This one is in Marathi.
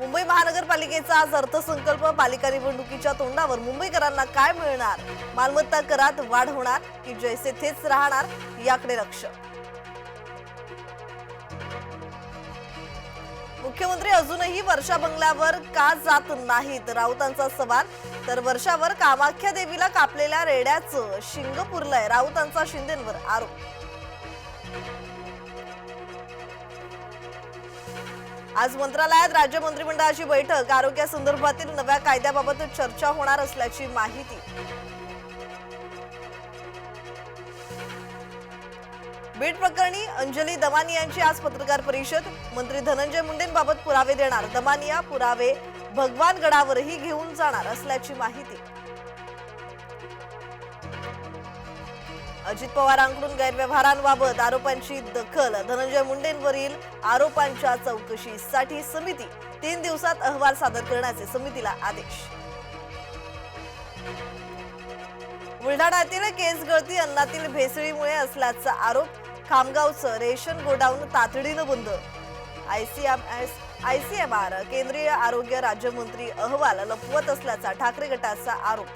मुंबई महानगरपालिकेचा आज अर्थसंकल्प पालिका निवडणुकीच्या तोंडावर मुंबईकरांना काय मिळणार? मालमत्ता करात वाढ होणार की जैसे थेच राहणार? याकडे लक्ष. मुख्यमंत्री अजूनही वर्षा बंगल्यावर का जात नाहीत? राऊतांचा सवाल? तर वर्षावर कामाख्या देवीला कापलेल्या रेड्याचं शिंग पुरलंय राऊतांचा शिंदेंवर आरोप. आज मंत्रालयात राज्य मंत्रिमंडळाची बैठक. आरोग्यासंदर्भातील नव्या कायद्याबाबत चर्चा होणार असल्याची माहिती. बीड प्रकरणी अंजली दमानी यांची आज पत्रकार परिषद. मंत्री धनंजय मुंडेंबाबत पुरावे देणार. दमानिया पुरावे भगवानगडावरही घेऊन जाणार असल्याची माहिती. अजित पवारांकडून गैरव्यवहारांबाबत आरोपांची दखल. धनंजय मुंडेंवरील आरोपांच्या चौकशीसाठी समिती तीन दिवसात अहवाल सादर करण्याचे समितीला आदेश. बुलढाण्यातील केस गळती अन्नातील भेसळीमुळे असल्याचा आरोप खामगावचं रेशन गोडाऊन तातडीनं बंद. आयसीएमएस आयसीएमआर केंद्रीय आरोग्य राज्यमंत्री अहवाल लपवत असल्याचा ठाकरे गटाचा आरोप.